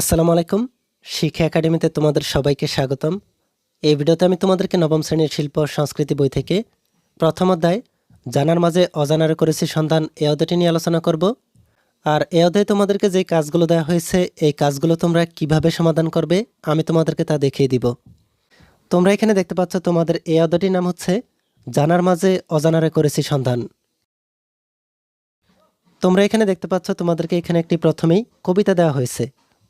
আসসালামু আলাইকুম। শিক্ষা একাডেমিতে তোমাদের সবাইকে স্বাগতম। এই ভিডিওতে আমি তোমাদেরকে নবম শ্রেণির শিল্প সংস্কৃতি বই থেকে প্রথম অধ্যায়, জানার মাঝে অজানারে করেছি সন্ধান, এ অধ্যায়টি নিয়ে আলোচনা করব। আর এ অধ্যায়ে তোমাদেরকে যে কাজগুলো দেওয়া হয়েছে, এই কাজগুলো তোমরা কীভাবে সমাধান করবে, আমি তোমাদেরকে তা দেখিয়ে দিব। তোমরা এখানে দেখতে পাচ্ছ তোমাদের এই অধ্যায়টির নাম হচ্ছে, জানার মাঝে অজানারে করেছি সন্ধান। তোমরা এখানে দেখতে পাচ্ছ তোমাদেরকে এখানে একটি প্রথমেই কবিতা দেওয়া হয়েছে।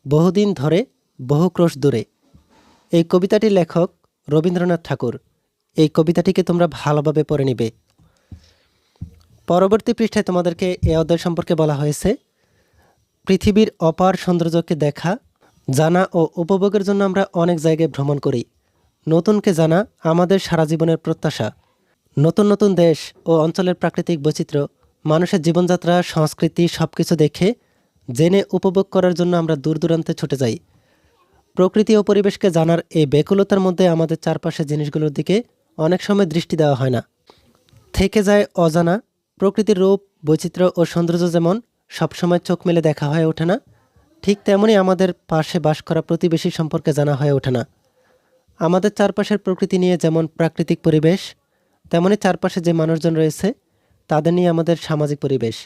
বহুদিন ধরে বহু ক্রোশ দূরে। এই কবিতাটির লেখক রবীন্দ্রনাথ ঠাকুর। এই কবিতাটিকে তোমরা ভালোভাবে পড়ে নিবে। পরবর্তী পৃষ্ঠায় তোমাদেরকে এ অধ্যায় সম্পর্কে বলা হয়েছে, পৃথিবীর অপার সৌন্দর্যকে দেখা, জানা ও উপভোগের জন্য আমরা অনেক জায়গায় ভ্রমণ করি। নতুনকে জানা আমাদের সারা জীবনের প্রত্যাশা। নতুন নতুন দেশ ও অঞ্চলের প্রাকৃতিক বৈচিত্র্য, মানুষের জীবনযাত্রা, সংস্কৃতি সব কিছু দেখে জেনে উপভোগ করার জন্য আমরা দূর দূরান্তে ছুটে যাই। প্রকৃতি ও পরিবেশকে জানার এই ব্যাকুলতার মধ্যে আমাদের চারপাশের জিনিসগুলোর দিকে অনেক সময় দৃষ্টি দেওয়া হয় না। থেকে যায় অজানা, প্রকৃতির রূপ, বৈচিত্র্য ও সৌন্দর্য যেমন সবসময় চোখ মেলে দেখা হয়ে ওঠে না, ঠিক তেমনই আমাদের পাশে বাস করা প্রতিবেশী সম্পর্কে জানা হয়ে ওঠে না। আমাদের চারপাশের প্রকৃতি নিয়ে যেমন প্রাকৃতিক পরিবেশ তেমনই চারপাশে যে মানুষজন রয়েছে, তাদের নিয়ে আমাদের সামাজিক পরিবেশ।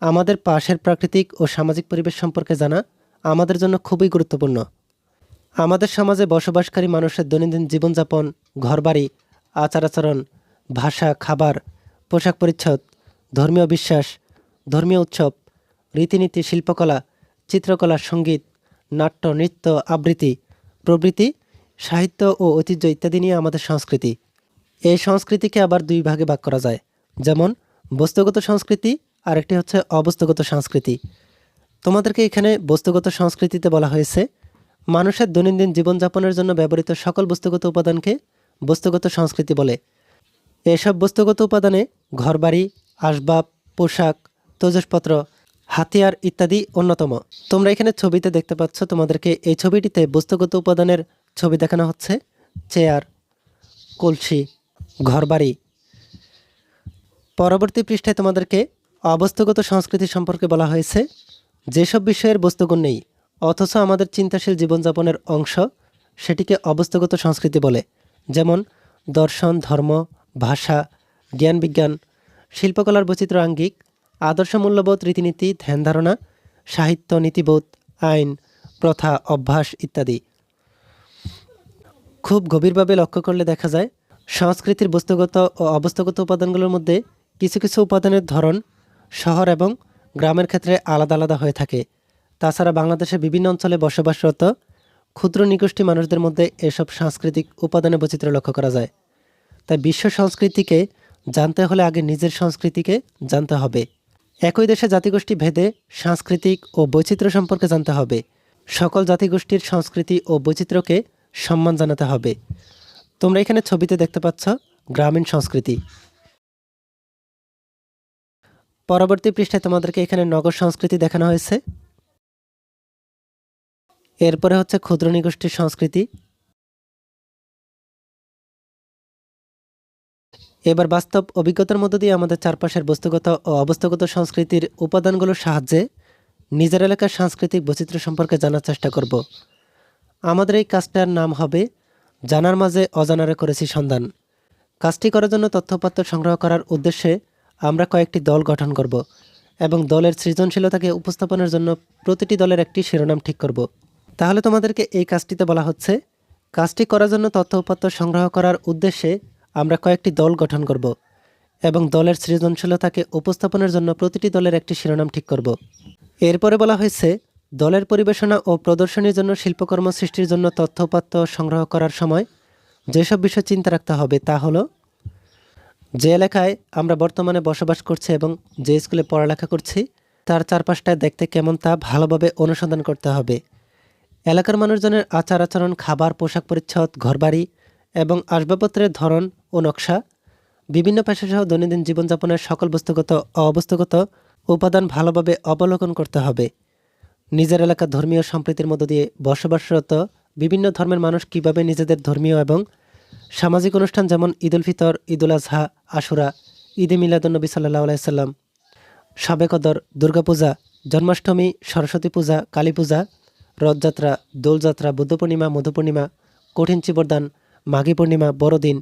আমাদের পাশের প্রাকৃতিক ও সামাজিক পরিবেশ সম্পর্কে জানা আমাদের জন্য খুবই গুরুত্বপূর্ণ। আমাদের সমাজে বসবাসকারী মানুষের দৈনন্দিন জীবনযাপন, ঘরবাড়ি আচার আচরণ ভাষা, খাবার, পোশাক পরিচ্ছদ, ধর্মীয় বিশ্বাস, ধর্মীয় উৎসব, রীতিনীতি, শিল্পকলা, চিত্রকলা, সংগীত, নাট্য, নৃত্য, আবৃত্তি, প্রভৃতি, সাহিত্য ও ঐতিহ্য ইত্যাদি নিয়ে আমাদের সংস্কৃতি। এই সংস্কৃতিকে আবার দুই ভাগে ভাগ করা যায়। যেমন বস্তুগত সংস্কৃতি আর একটি হচ্ছে অবস্তুগত সংস্কৃতি। তোমাদেরকে এখানে বস্তুগত সংস্কৃতিতে বলা হয়েছে, মানুষের দৈনন্দিন জীবনযাপনের জন্য ব্যবহৃত সকল বস্তুগত উপাদানকে বস্তুগত সংস্কৃতি বলে। এসব বস্তুগত উপাদানে ঘরবাড়ি, আসবাব, পোশাক, তৈজসপত্র, হাতিয়ার ইত্যাদি অন্যতম। তোমরা এখানে ছবিতে দেখতে পাচ্ছ তোমাদেরকে এই ছবিটিতে বস্তুগত উপাদানের ছবি দেখানো হচ্ছে, চেয়ার, কলসি, ঘরবাড়ি। পরবর্তী পৃষ্ঠায় তোমাদেরকে অবস্থাগত সংস্কৃতি সম্পর্কে বলা হয়েছে, যেসব বিষয়ের বস্তুগুণ নেই, অথচ আমাদের চিন্তাশীল জীবনযাপনের অংশ, সেটিকে অবস্থাগত সংস্কৃতি বলে, যেমন দর্শন, ধর্ম, ভাষা জ্ঞান বিজ্ঞান শিল্পকলার বৈচিত্র্য আঙ্গিক, আদর্শ মূল্যবোধ, রীতিনীতি, ধ্যান ধারণা, সাহিত্য, নীতিবোধ, আইন, প্রথা, অভ্যাস ইত্যাদি। খুব গভীরভাবে লক্ষ্য করলে দেখা যায়, সংস্কৃতির বস্তুগত ও অবস্থাগত উপাদানগুলোর মধ্যে কিছু কিছু উপাদানের ধরন শহর এবং গ্রামের ক্ষেত্রে আলাদা আলাদা হয়ে থাকে। তাছাড়া বাংলাদেশের বিভিন্ন অঞ্চলে বসবাসরত ক্ষুদ্র নিগোষ্ঠী মানুষদের মধ্যে এসব সাংস্কৃতিক উপাদানের বৈচিত্র্য লক্ষ্য করা যায়। তাই বিশ্ব সংস্কৃতিকে জানতে হলে আগে নিজের সংস্কৃতিকে জানতে হবে। একই দেশে জাতিগোষ্ঠী ভেদে সাংস্কৃতিক ও বৈচিত্র্য সম্পর্কে জানতে হবে। সকল জাতিগোষ্ঠীর সংস্কৃতি ও বৈচিত্র্যকে সম্মান জানাতে হবে। তোমরা এখানে ছবিতে দেখতে পাচ্ছ গ্রামীণ সংস্কৃতি। পরবর্তী পৃষ্ঠায় তোমাদেরকে এখানে নগর সংস্কৃতি দেখানো হয়েছে। এরপরে হচ্ছে ক্ষুদ্র নিগোষ্ঠীর সংস্কৃতি। এবার বাস্তব অভিজ্ঞতার মধ্য দিয়ে আমাদের চারপাশের বস্তুগত ও অবস্থাগত সংস্কৃতির উপাদানগুলোর সাহায্যে নিজের এলাকার সাংস্কৃতিক বৈচিত্র্য সম্পর্কে জানার চেষ্টা করব। আমাদের এই কাজটার নাম হবে জানার মাঝে অজানারে করেছি সন্ধান। কাজটি করার জন্য তথ্যপত্র সংগ্রহ করার উদ্দেশ্যে আমরা কয়েকটি দল গঠন করব এবং দলের সৃজনশীলতাকে উপস্থাপনের জন্য প্রতিটি দলের একটি শিরোনাম ঠিক করব। তাহলে তোমাদেরকে এই কাজটিতে বলা হচ্ছে, কাজটি করার জন্য তথ্য উপাত্ত সংগ্রহ করার উদ্দেশ্যে আমরা কয়েকটি দল গঠন করব এবং দলের সৃজনশীলতাকে উপস্থাপনের জন্য প্রতিটি দলের একটি শিরোনাম ঠিক করব। এরপরে বলা হয়েছে, দলের পরিবেশনা ও প্রদর্শনীর জন্য শিল্পকর্ম সৃষ্টির জন্য তথ্য উপাত্ত সংগ্রহ করার সময় যেসব বিষয় চিন্তা রাখতে হবে তা হলো যে এলাকায় আমরা বর্তমানে বসবাস করছি এবং যে স্কুলে পড়ালেখা করছি, তার চারপাশটায় দেখতে কেমন তা ভালোভাবে অনুসন্ধান করতে হবে। এলাকার মানুষজনের আচার আচরণ, খাবার, পোশাক পরিচ্ছদ, ঘরবাড়ি এবং আসবাবপত্রের ধরন ও নকশা, বিভিন্ন পেশাসহ দৈনন্দিন জীবনযাপনের সকল বস্তুগত অবস্তুগত উপাদান ভালোভাবে অবলোকন করতে হবে। নিজের এলাকার ধর্মীয় সম্প্রীতির মধ্য দিয়ে বসবাসরত বিভিন্ন ধর্মের মানুষ কীভাবে নিজেদের ধর্মীয় এবং সামাজিক অনুষ্ঠান যেমন ঈদুল ফিতর, ঈদুল আজহা, আশুরা, ঈদে মিলাদুলনবী সাল্লাহ আলাইসাল্লাম সাবে কদর দুর্গাপূজা জন্মাষ্টমী, সরস্বতী পূজা, কালী পূজা, রথযাত্রা, দোলযাত্রা, বুদ্ধ পূর্ণিমা, মধু পূর্ণিমা, কঠিন চিবরদান, মাঘী পূর্ণিমা, বড়দিন,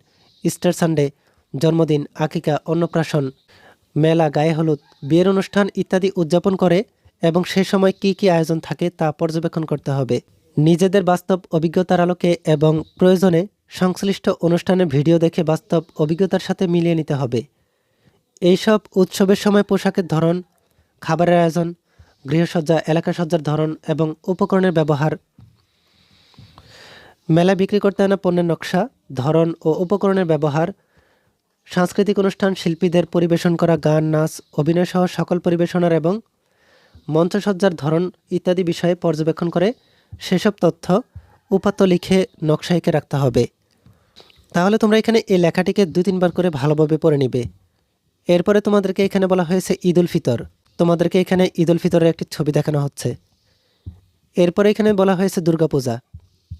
ইস্টার সানডে, জন্মদিন, আকিকা, অন্নপ্রাশন, মেলা, গায়ে হলুদ, বিয়ের অনুষ্ঠান ইত্যাদি উদযাপন করে এবং সে সময় কি কি আয়োজন থাকে তা পর্যবেক্ষণ করতে হবে। নিজেদের বাস্তব অভিজ্ঞতার আলোকে এবং প্রয়োজনে সংশ্লিষ্ট অনুষ্ঠানে ভিডিও দেখে বাস্তব অভিজ্ঞতার সাথে মিলিয়ে নিতে হবে। এইসব উৎসবের সময় পোশাকের ধরন, খাবারের আয়োজন, গৃহসজ্জা এলাকা সজ্জার ধরন এবং উপকরণের ব্যবহার। মেলা বিক্রি করতে আনা পণ্যের নকশা, ধরন ও উপকরণের ব্যবহার, সাংস্কৃতিক অনুষ্ঠান, শিল্পীদের পরিবেশন করা গান, নাচ, অভিনয় সহ সকল পরিবেশনার এবং মঞ্চসজ্জার ধরন ইত্যাদি বিষয়ে পর্যবেক্ষণ করে সেসব তথ্য উপাত্ত লিখে নকশা এঁকে রাখতে হবে। তাহলে তোমরা এখানে এই লেখাটিকে দুই তিনবার করে ভালোভাবে পড়ে নিবে। এরপরে তোমাদেরকে এখানে বলা হয়েছে ঈদ উল ফিতর। তোমাদেরকে এখানে ঈদ উল ফিতরের একটি ছবি দেখানো হচ্ছে। এরপরে এখানে বলা হয়েছে দুর্গাপূজা।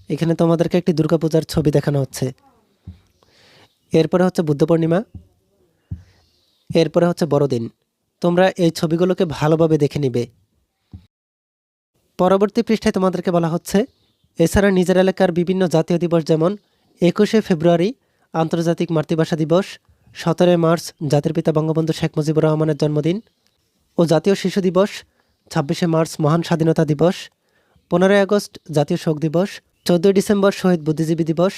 এখানে তোমাদেরকে একটি দুর্গাপূজার ছবি দেখানো হচ্ছে। এরপরে হচ্ছে বুদ্ধ পূর্ণিমা। এরপরে হচ্ছে বড়দিন। তোমরা এই ছবিগুলোকে ভালোভাবে দেখে নিবে। পরবর্তী পৃষ্ঠায় তোমাদেরকে বলা হচ্ছে এছাড়া নিজের এলাকার বিভিন্ন জাতীয় দিবস যেমন একুশে ফেব্রুয়ারি, আন্তর্জাতিক মাতৃভাষা দিবস, সতেরোই মার্চ, জাতির পিতা বঙ্গবন্ধু শেখ মুজিবুর রহমানের জন্মদিন ও জাতীয় শিশু দিবস, ছাব্বিশে মার্চ, মহান স্বাধীনতা দিবস, পনেরোই আগস্ট, জাতীয় শোক দিবস, চোদ্দোই ডিসেম্বর, শহীদ বুদ্ধিজীবী দিবস,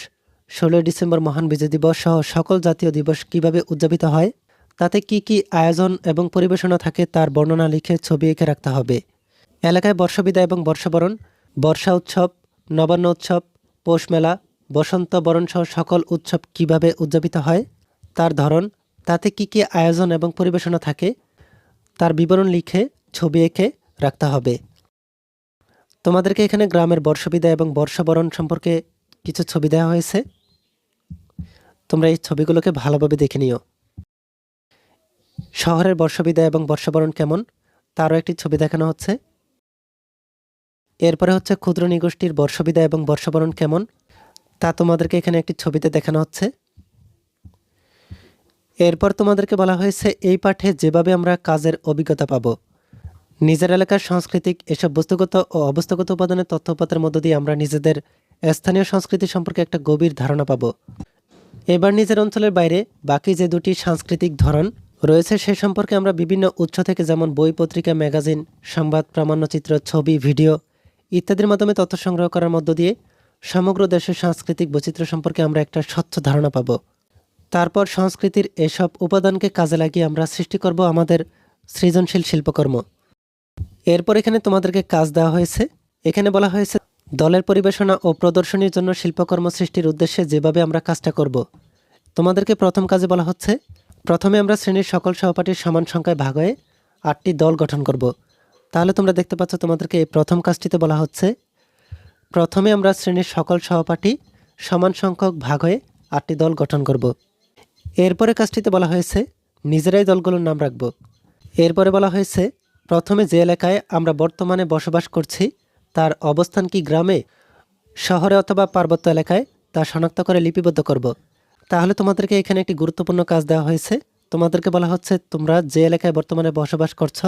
ষোলোই ডিসেম্বর, মহান বিজয় দিবস সহ সকল জাতীয় দিবস কীভাবে উদযাপিত হয়, তাতে কি কি আয়োজন এবং পরিবেশনা থাকে তার বর্ণনা লিখে ছবি এঁকে রাখতে হবে। এলাকায় বর্ষবিদায় এবং বর্ষবরণ, বর্ষা উৎসব নবান্ন উৎসব পৌষ মেলা, বসন্ত বরণ সহ সকল উৎসব কীভাবে উদযাপিত হয়? তার ধরন, তাতে কি কি আয়োজন এবং পরিবেশনা থাকে? তার বিবরণ লিখে, ছবি এঁকে রাখতে হবে। তোমাদেরকে এখানে গ্রামের বর্ষবিদায় এবং বর্ষবরণ সম্পর্কে কিছু ছবি দেওয়া হয়েছে। তোমরা এই ছবিগুলোকে ভালোভাবে দেখে নিও। শহরের বর্ষবিদায় এবং বর্ষবরণ কেমন? তারও একটি ছবি দেখানো হচ্ছে। এরপরে হচ্ছে ক্ষুদ্র নিগোষ্ঠীর বর্ষবিদা এবং বর্ষবরণ কেমন? তা তোমাদেরকে এখানে একটি ছবিতে দেখানো হচ্ছে। এরপর তোমাদেরকে বলা হয়েছে, এই পাঠে যেভাবে আমরা কাজের অভিজ্ঞতা পাব। নিজের এলাকার সাংস্কৃতিক এসব বস্তুগত ও অবস্থাগত উপাদানের তথ্যপাতের মধ্য দিয়ে আমরা নিজেদের স্থানীয় সংস্কৃতি সম্পর্কে একটা গভীর ধারণা পাব। এবার নিজের অঞ্চলের বাইরে বাকি যে দুটি সাংস্কৃতিক ধরন রয়েছে, সে সম্পর্কে আমরা বিভিন্ন উৎস থেকে যেমন বই, পত্রিকা, ম্যাগাজিন, সংবাদ, প্রামাণ্যচিত্র, ছবি, ভিডিও ইত্যাদির মাধ্যমে তথ্য সংগ্রহ করার মধ্য দিয়ে সমগ্র দেশের সাংস্কৃতিক বৈচিত্র্য সম্পর্কে আমরা একটা স্বচ্ছ ধারণা পাব। তারপর সংস্কৃতির এসব উপাদানকে কাজে লাগিয়ে আমরা সৃষ্টি করব আমাদের সৃজনশীল শিল্পকর্ম। এরপর এখানে তোমাদেরকে কাজ দেওয়া হয়েছে। এখানে বলা হয়েছে, দলের পরিবেশনা ও প্রদর্শনীর জন্য শিল্পকর্ম সৃষ্টির উদ্দেশ্যে যেভাবে আমরা কাজটা করব। তোমাদেরকে প্রথম কাজে বলা হচ্ছে, প্রথমে আমরা শ্রেণির সকল সহপাঠীর সমান সংখ্যায় ভাগ হয়ে আটটি দল গঠন করব। তাহলে তোমরা দেখতে পাচ্ছ তোমাদেরকে এই প্রথম কাজটিতে বলা হচ্ছে, প্রথমে আমরা শ্রেণির সকল সহপাঠী সমান সংখ্যক ভাগ হয়ে আটটি দল গঠন করব। এরপরে কাজটিতে বলা হয়েছে, নিজেরাই দলগুলোর নাম রাখব। এরপরে বলা হয়েছে, প্রথমে যে এলাকায় আমরা বর্তমানে বসবাস করছি, তার অবস্থান কি গ্রামে, শহরে অথবা পার্বত্য এলাকায়, তা শনাক্ত করে লিপিবদ্ধ করব। তাহলে তোমাদেরকে এখানে একটি গুরুত্বপূর্ণ কাজ দেওয়া হয়েছে। তোমাদেরকে বলা হচ্ছে, তোমরা যে এলাকায় বর্তমানে বসবাস করছ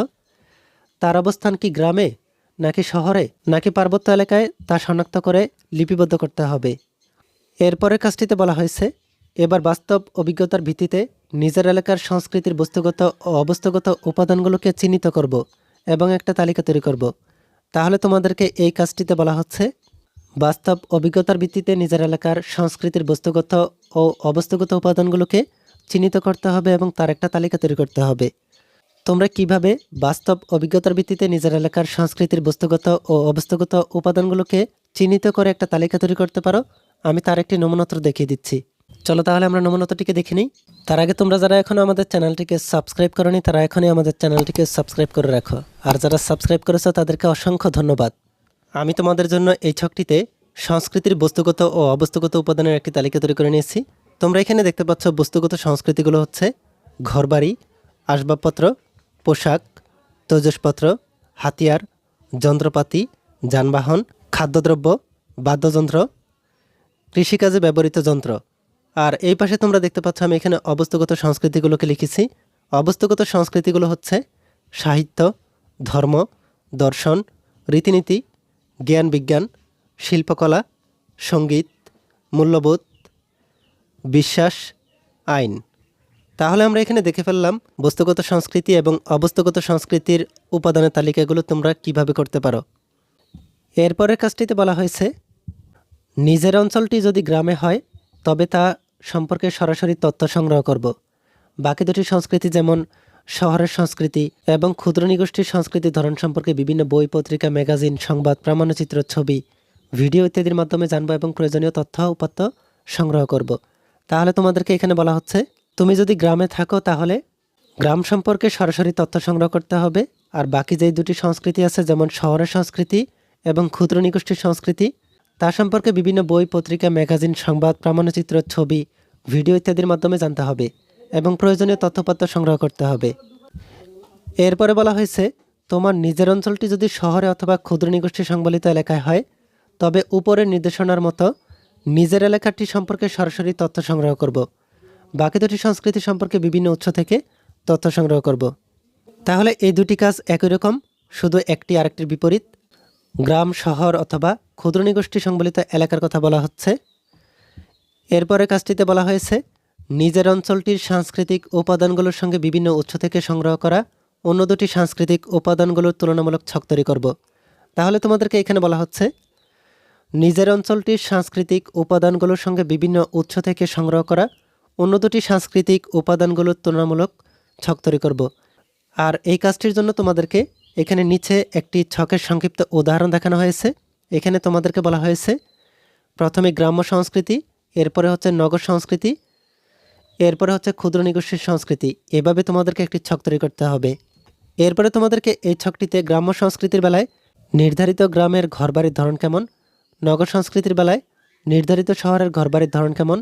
তার অবস্থান কি গ্রামে, নাকি শহরে, নাকি পার্বত্য এলাকায় তা শনাক্ত করে লিপিবদ্ধ করতে হবে? এরপরের কাজটিতে বলা হয়েছে, এবার বাস্তব অভিজ্ঞতার ভিত্তিতে নিজের এলাকার সংস্কৃতির বস্তুগত ও অবস্থাগত উপাদানগুলোকে চিহ্নিত করব এবং একটা তালিকা তৈরি করব। তাহলে তোমাদেরকে এই কাজটিতে বলা হচ্ছে, বাস্তব অভিজ্ঞতার ভিত্তিতে নিজের এলাকার সংস্কৃতির বস্তুগত ও অবস্থাগত উপাদানগুলোকে চিহ্নিত করতে হবে এবং তার একটা তালিকা তৈরি করতে হবে। তোমরা কীভাবে বাস্তব অভিজ্ঞতার ভিত্তিতে নিজের এলাকার সংস্কৃতির বস্তুগত ও অবস্থাগত উপাদানগুলোকে চিহ্নিত করে একটা তালিকা তৈরি করতে পারো? আমি তার একটি নমুনত্র দেখিয়ে দিচ্ছি। চলো তাহলে আমরা নমুনত্রটিকে দেখে নিই। তার আগে তোমরা যারা এখনও আমাদের চ্যানেলটিকে সাবস্ক্রাইব করনি, তারা এখনই আমাদের চ্যানেলটিকে সাবস্ক্রাইব করে রাখো। আর যারা সাবস্ক্রাইব করেছ, তাদেরকে অসংখ্য ধন্যবাদ। আমি তোমাদের জন্য এই ছকটিতে সংস্কৃতির বস্তুগত ও অবস্থাগত উপাদানের একটি তালিকা তৈরি করে নিয়েছি। তোমরা এখানে দেখতে পাচ্ছ বস্তুগত সংস্কৃতিগুলো হচ্ছে ঘরবাড়ি, আসবাবপত্র পোশাক, তৈজসপত্র, হাতিয়ার, যন্ত্রপাতি, যানবাহন, খাদ্যদ্রব্য, বাদ্যযন্ত্র, কৃষিকাজে ব্যবহৃত যন্ত্র। আর এই পাশে তোমরা দেখতে পাচ্ছ আমি এখানে অবস্থাগত সংস্কৃতিগুলোকে লিখেছি। অবস্থাগত সংস্কৃতিগুলো হচ্ছে সাহিত্য, ধর্ম, দর্শন, রীতিনীতি, জ্ঞান বিজ্ঞান, শিল্পকলা, সংগীত, মূল্যবোধ, বিশ্বাস, আইন। তাহলে আমরা এখানে দেখে ফেললাম বস্তুগত সংস্কৃতি এবং অবস্তুগত সংস্কৃতির উপাদানের তালিকাগুলো তোমরা কীভাবে করতে পারো। এরপরের কাজটিতে বলা হয়েছে, নিজের অঞ্চলটি যদি গ্রামে হয়, তবে তা সম্পর্কে সরাসরি তথ্য সংগ্রহ করব। বাকি দুটি সংস্কৃতি যেমন শহরের সংস্কৃতি এবং ক্ষুদ্র নিগোষ্ঠীর সংস্কৃতির ধরন সম্পর্কে বিভিন্ন বই, পত্রিকা, ম্যাগাজিন, সংবাদ, প্রামাণ্যচিত্র, ছবি, ভিডিও ইত্যাদির মাধ্যমে জানব এবং প্রয়োজনীয় তথ্য উপাত্ত সংগ্রহ করব। তাহলে তোমাদেরকে এখানে বলা হচ্ছে তুমি যদি গ্রামে থাকো তাহলে গ্রাম সম্পর্কে সরাসরি তথ্য সংগ্রহ করতে হবে, আর বাকি যেই দুটি সংস্কৃতি আছে, যেমন শহরের সংস্কৃতি এবং ক্ষুদ্র নিগোষ্ঠীর সংস্কৃতি, তা সম্পর্কে বিভিন্ন বই, পত্রিকা, ম্যাগাজিন, সংবাদ, প্রামাণ্যচিত্র, ছবি, ভিডিও ইত্যাদির মাধ্যমে জানতে হবে এবং প্রয়োজনীয় তথ্যপত্র সংগ্রহ করতে হবে। এরপরে বলা হয়েছে, তোমার নিজের অঞ্চলটি যদি শহরে অথবা ক্ষুদ্র নিগোষ্ঠী সংবলিত এলাকায় হয়, তবে উপরের নির্দেশনার মতো নিজের এলাকাটি সম্পর্কে সরাসরি তথ্য সংগ্রহ করব। বাকি দুটি সংস্কৃতি সম্পর্কে বিভিন্ন উৎস থেকে তথ্য সংগ্রহ করব। তাহলে এই দুটি কাজ একই রকম, শুধু একটি আরেকটির বিপরীত। গ্রাম, শহর অথবা ক্ষুদ্র নিগোষ্ঠী সংবলিত এলাকার কথা বলা হচ্ছে। এরপরে কাজটিতে বলা হয়েছে, নিজের অঞ্চলটির সাংস্কৃতিক উপাদানগুলোর সঙ্গে বিভিন্ন উৎস থেকে সংগ্রহ করা অন্য দুটি সাংস্কৃতিক উপাদানগুলোর তুলনামূলক ছক তৈরি করব। তাহলে তোমাদেরকে এখানে বলা হচ্ছে, নিজের অঞ্চলটির সাংস্কৃতিক উপাদানগুলোর সঙ্গে বিভিন্ন উৎস থেকে সংগ্রহ করা অন্য দুটি সাংস্কৃতিক উপাদানগুলোর তুলনামূলক ছক তৈরি করব। আর এই কাজটির জন্য তোমাদেরকে এখানে নিচে একটি ছকের সংক্ষিপ্ত উদাহরণ দেখানো হয়েছে। এখানে তোমাদেরকে বলা হয়েছে, প্রথমে গ্রাম্য সংস্কৃতি, এরপরে হচ্ছে নগর সংস্কৃতি, এরপরে হচ্ছে ক্ষুদ্র নিগোষ্ঠীর সংস্কৃতি। এভাবে তোমাদেরকে একটি ছক তৈরি করতে হবে। এরপরে তোমাদেরকে এই ছকটিতে গ্রাম্য সংস্কৃতির বেলায় নির্ধারিত গ্রামের ঘরবাড়ির ধরন কেমন, নগর সংস্কৃতির বেলায় নির্ধারিত শহরের ঘরবাড়ির ধরন কেমন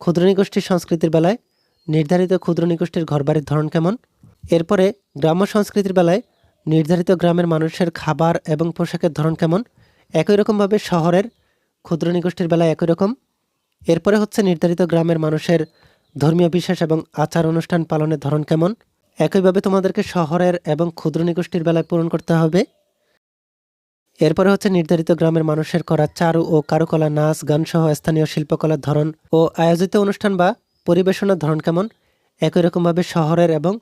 ক্ষুদ্র নিগোষ্ঠীর সংস্কৃতির বেলায় নির্ধারিত ক্ষুদ্র নিগোষ্ঠীর ঘরবাড়ির ধরন কেমন? এরপরে গ্রাম্য সংস্কৃতির বেলায় নির্ধারিত গ্রামের মানুষের খাবার এবং পোশাকের ধরন কেমন? একই রকমভাবে শহরের ক্ষুদ্র নিগোষ্ঠীর বেলায় একই রকম। এরপরে হচ্ছে নির্ধারিত গ্রামের মানুষের ধর্মীয় বিশ্বাস এবং আচার অনুষ্ঠান পালনের ধরন কেমন? একইভাবে তোমাদেরকে শহরের এবং ক্ষুদ্র নিগোষ্ঠীর বেলায় পূরণ করতে হবে। এরপরে হচ্ছে নির্ধারিত গ্রামের মানুষের করা চারু ও কারুকলা, নাচ, গান সহ স্থানীয় শিল্পকলার ধরন ও আয়োজিত অনুষ্ঠান বা পরিবেশনার ধরন কেমন? একই রকমভাবে শহরের এবং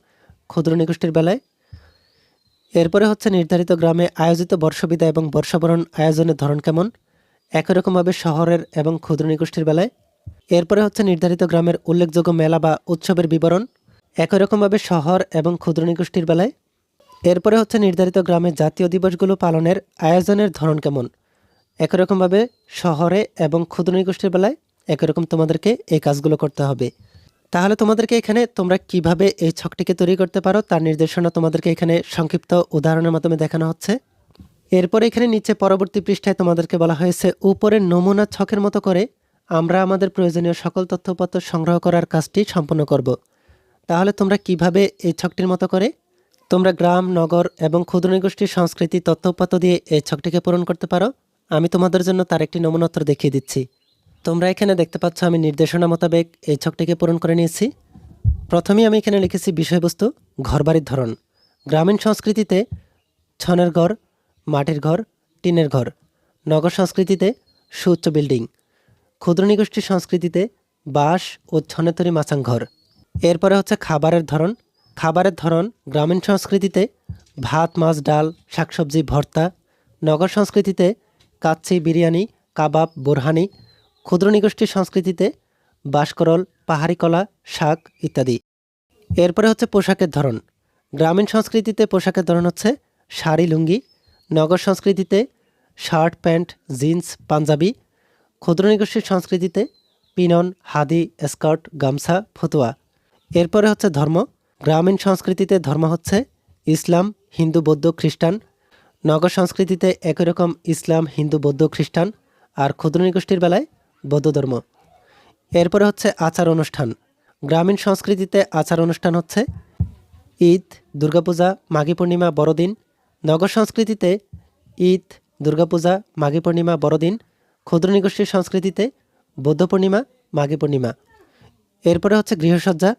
ক্ষুদ্র নিগোষ্ঠীর বেলায়। এরপরে হচ্ছে নির্ধারিত গ্রামে আয়োজিত বর্ষবিদা এবং বর্ষবরণ আয়োজনের ধরন কেমন? একই রকমভাবে শহরের এবং ক্ষুদ্র নিগোষ্ঠীর বেলায়। এরপরে হচ্ছে নির্ধারিত গ্রামের উল্লেখযোগ্য মেলা বা উৎসবের বিবরণ। একই রকমভাবে শহর এবং ক্ষুদ্র নিগোষ্ঠীর বেলায়। এরপরে হচ্ছে নির্ধারিত গ্রামে জাতীয় দিবসগুলো পালনের আয়োজনের ধরন কেমন? একই রকমভাবে শহরে এবং ক্ষুদ্র নিগোষ্ঠীর বেলায় একই রকম তোমাদেরকে এই কাজগুলো করতে হবে। তাহলে তোমাদেরকে এখানে তোমরা কীভাবে এই ছকটিকে তৈরি করতে পারো তার নির্দেশনা তোমাদেরকে এখানে সংক্ষিপ্ত উদাহরণের মাধ্যমে দেখানো হচ্ছে। এরপরে এখানে নিচে পরবর্তী পৃষ্ঠায় তোমাদেরকে বলা হয়েছে, উপরের নমুনা ছকের মতো করে আমরা আমাদের প্রয়োজনীয় সকল তথ্যপত্র সংগ্রহ করার কাজটি সম্পন্ন করব। তাহলে তোমরা কীভাবে এই ছকটির মতো করে তোমরা গ্রাম, নগর এবং ক্ষুদ্র নিগোষ্ঠীর সংস্কৃতি তথ্যপত্র দিয়ে এই ছকটিকে পূরণ করতে পারো। আমি তোমাদের জন্য তার একটি নমুনোত্তর দেখিয়ে দিচ্ছি। তোমরা এখানে দেখতে পাচ্ছ আমি নির্দেশনা মোতাবেক এই ছকটিকে পূরণ করে নিয়েছি। প্রথমেই আমি এখানে লিখেছি বিষয়বস্তু, ঘরবাড়ির ধরন। গ্রামীণ সংস্কৃতিতে ছনের ঘর, মাটির ঘর, টিনের ঘর। নগর সংস্কৃতিতে সুউচ্চ বিল্ডিং। ক্ষুদ্র নিগোষ্ঠীর সংস্কৃতিতে বাঁশ ও ছনে তৈরি মাচাং ঘর এরপরে হচ্ছে খাবারের ধরন। খাবারের ধরন, গ্রামীণ সংস্কৃতিতে ভাত, মাছ, ডাল, শাকসবজি, ভর্তা, নগর সংস্কৃতিতে কাচ্ছি বিরিয়ানি, কাবাব, বোরহানি, ক্ষুদ্র নিগোষ্ঠীর সংস্কৃতিতে বাসকরল পাহাড়ি কলা, শাক ইত্যাদি। এরপরে হচ্ছে পোশাকের ধরন। গ্রামীণ সংস্কৃতিতে পোশাকের ধরন হচ্ছে শাড়ি, লুঙ্গি, নগর সংস্কৃতিতে শার্ট, প্যান্ট, জিন্স, পাঞ্জাবি, ক্ষুদ্র নিগোষ্ঠীর সংস্কৃতিতে পিনন, হাদি, স্কার্ট, গামছা, ফতুয়া। এরপরে হচ্ছে ধর্ম। গ্রামীণ সংস্কৃতিতে ধর্ম হচ্ছে ইসলাম, হিন্দু, বৌদ্ধ, খ্রিস্টান। নগর সংস্কৃতিতে একই রকম ইসলাম, হিন্দু, বৌদ্ধ, খ্রিস্টান আর ক্ষুদ্র নিগোষ্ঠীর বেলায় বৌদ্ধ ধর্ম। এরপরে হচ্ছে আচার অনুষ্ঠান। গ্রামীণ সংস্কৃতিতে আচার অনুষ্ঠান হচ্ছে ঈদ, দুর্গাপূজা, মাঘী পূর্ণিমা, বড়দিন। নগর সংস্কৃতিতে ঈদ, দুর্গাপূজা, মাঘী পূর্ণিমা, বড়দিন। ক্ষুদ্র নিগোষ্ঠীর সংস্কৃতিতে বৌদ্ধ পূর্ণিমা, মাঘী পূর্ণিমা। এরপরে হচ্ছে গৃহসজ্জা।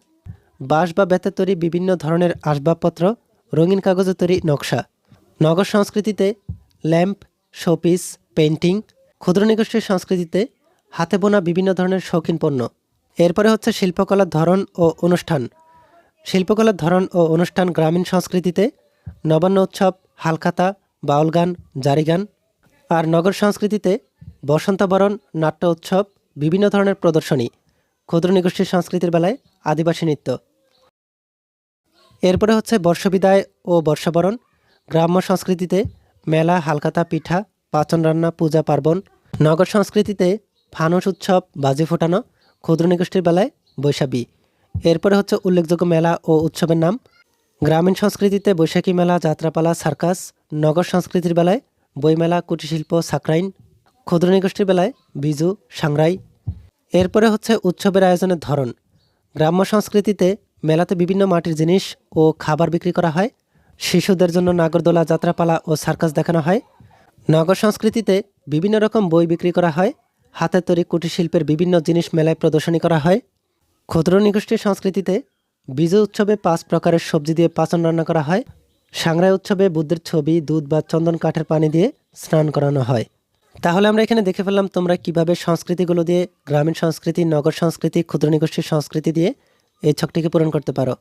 বাঁশ বা বেতের তৈরি বিভিন্ন ধরনের আসবাবপত্র, রঙিন কাগজে তৈরি নকশা। নগর সংস্কৃতিতে ল্যাম্প, শোপিস পেন্টিং ক্ষুদ্র নিগোষ্ঠীর সংস্কৃতিতে হাতে বোনা বিভিন্ন ধরনের শৌখিন পণ্য। এরপরে হচ্ছে শিল্পকলার ধরন ও অনুষ্ঠান। শিল্পকলার ধরন ও অনুষ্ঠান গ্রামীণ সংস্কৃতিতে নবান্ন উৎসব, হালখাতা, বাউল গান, জারি গান। আর নগর সংস্কৃতিতে বসন্তবরণ, নাট্য উৎসব, বিভিন্ন ধরনের প্রদর্শনী। ক্ষুদ্র নিগোষ্ঠীর সংস্কৃতির বেলায় আদিবাসী নৃত্য। এরপরে হচ্ছে বর্ষবিদায় ও বর্ষবরণ। গ্রাম্য সংস্কৃতিতে মেলা হালকাতা পিঠা, পাচন রান্না, পূজা পার্বণ। নগর সংস্কৃতিতে ফানুস উৎসব, বাজি ফোটানো, ক্ষুদ্র নিগোষ্ঠীর বেলায় বৈশাখী। এরপরে হচ্ছে উল্লেখযোগ্য মেলা ও উৎসবের নাম। গ্রামীণ সংস্কৃতিতে বৈশাখী মেলা, যাত্রাপালা, সার্কাস। নগর সংস্কৃতির বেলায় বইমেলা, কুটিরশিল্প, সাকরাইন। ক্ষুদ্র নিগোষ্ঠীর বেলায় বিজু, সাংরাই। এরপরে হচ্ছে উৎসবের আয়োজনের ধরন। গ্রাম্য সংস্কৃতিতে মেলাতে বিভিন্ন মাটির জিনিস ও খাবার বিক্রি করা হয়। শিশুদের জন্য নাগরদোলা, যাত্রাপালা ও সার্কাস দেখানো হয়। নগর সংস্কৃতিতে বিভিন্ন রকম বই বিক্রি করা হয়। হাতের তৈরি কুটির শিল্পের বিভিন্ন জিনিস মেলায় প্রদর্শনী করা হয়। ক্ষুদ্র নিগোষ্ঠীর সংস্কৃতিতে বিজয় উৎসবে পাঁচ প্রকারের সবজি দিয়ে পাচন রান্না করা হয়। সাংরাই উৎসবে বুদ্ধের ছবি, দুধ বা চন্দন কাঠের পানি দিয়ে স্নান করানো হয়। তাহলে আমরা এখানে দেখে ফেললাম তোমরা কীভাবে সংস্কৃতিগুলো দিয়ে, গ্রামীণ সংস্কৃতি, নগর সংস্কৃতি, ক্ষুদ্র নিগোষ্ঠীর সংস্কৃতি দিয়ে এই ছকটিকে পূরণ করতে পারো।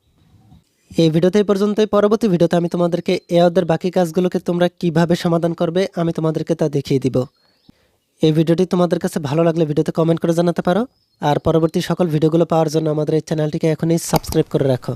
এই ভিডিওতে এই পর্যন্তই। পরবর্তী ভিডিওতে আমি তোমাদেরকে এ অদের বাকি কাজগুলোকে তোমরা কীভাবে সমাধান করবে, আমি তোমাদেরকে তা দেখিয়ে দিব। এই ভিডিওটি তোমাদের কাছে ভালো লাগলে ভিডিওতে কমেন্ট করে জানাতে পারো। আর পরবর্তী সকল ভিডিওগুলো পাওয়ার জন্য আমাদের এই চ্যানেলটিকে এখনই সাবস্ক্রাইব করে রাখো।